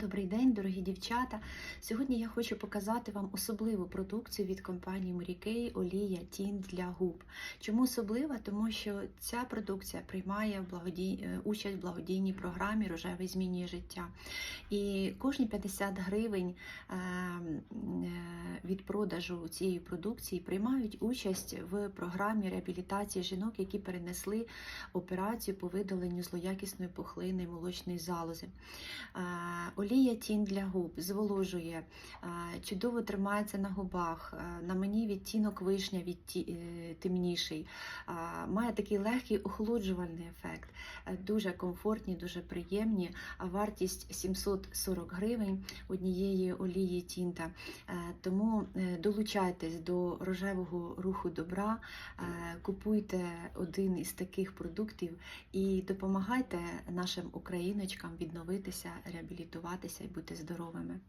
Добрий день, дорогі дівчата. Сьогодні я хочу показати вам особливу продукцію від компанії Mary олія тінь для губ. Чому особлива? Тому що ця продукція приймає е, участь в благодійній програмі Рожевий змінює життя. І кожні 50 гривень е, м, е, від продажу цієї продукції приймають участь в програмі реабілітації жінок, які перенесли операцію по видаленню злоякісної пухлини молочної залози. Олія тінь для губ зволожує, чудово тримається на губах. На мені відтінок вишня відті... е, темніший. Має такий легкий охолоджувальний ефект. е, Дуже комфортні, дуже приємні. Вартість 740 гривень однієї олії тінта. Е, Тому долучайтесь до рожевого руху добра, купуйте один із таких продуктів і допомагайте нашим україночкам відновитися, реабілітуватися і бути здоровими.